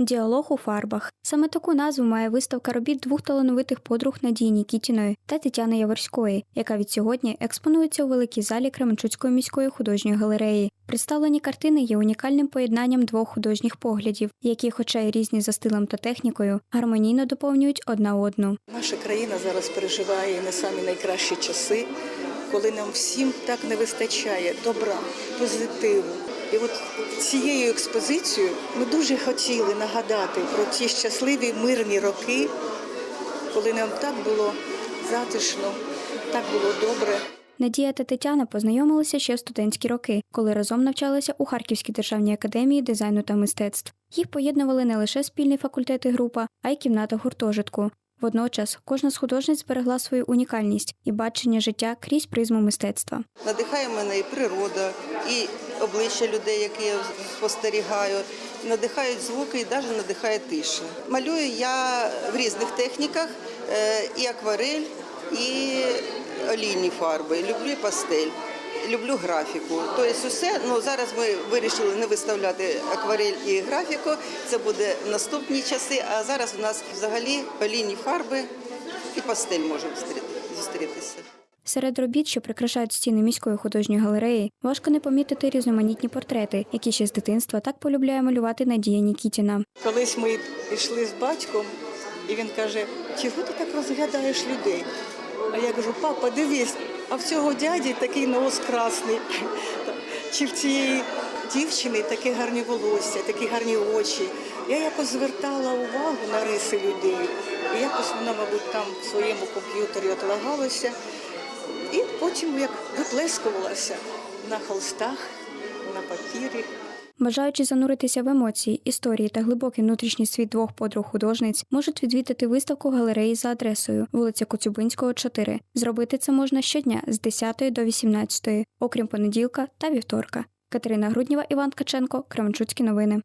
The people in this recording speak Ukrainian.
Діалог у фарбах. Саме таку назву має виставка робіт двох талановитих подруг Надії Нікітіної та Тетяни Яворської, яка від сьогодні експонується у великій залі Кременчуцької міської художньої галереї. Представлені картини є унікальним поєднанням двох художніх поглядів, які, хоча й різні за стилем та технікою, гармонійно доповнюють одна одну. Наша країна зараз переживає не самі найкращі часи, коли нам всім так не вистачає добра, позитиву. І от цією експозицією ми дуже хотіли нагадати про ті щасливі мирні роки, коли нам так було затишно, так було добре. Надія та Тетяна познайомилися ще в студентські роки, коли разом навчалися у Харківській державній академії дизайну та мистецтв. Їх поєднували не лише спільний факультет і група, а й кімната гуртожитку. Водночас кожна з художниць зберегла свою унікальність і бачення життя крізь призму мистецтва. Надихає мене і природа, і обличчя людей, які я спостерігаю. Надихають звуки і навіть надихає тиша. Малюю я в різних техніках: е, і акварель, і олійні фарби. Люблю пастель. Люблю графіку. Тобто усе, ну зараз ми вирішили не виставляти акварель і графіку. Це буде в наступні часи. А зараз у нас взагалі олійні фарби і пастель може зустріти- зустрітися. Серед робіт, що прикрашають стіни міської художньої галереї, важко не помітити різноманітні портрети, які ще з дитинства так полюбляє малювати Надія Нікітіна. Колись ми йшли з батьком, і він каже: чого ти так розглядаєш людей? А я кажу, папа, дивись, а в цього дяді такий нос красний. Чи в цієї дівчини таке гарні волосся, такі гарні очі. Я якось звертала увагу на риси людей. І якось воно, мабуть, там в своєму комп'ютері отлагалася. І потім як виплескувалася на холстах, на папірі. Бажаючи зануритися в емоції, історії та глибокий внутрішній світ двох подруг художниць, можуть відвідати виставку галереї за адресою вулиця Коцюбинського, 4. Зробити це можна щодня з 10 до 18, окрім понеділка та вівторка. Катерина Грудніва, Іван Ткаченко, Кременчуцькі новини.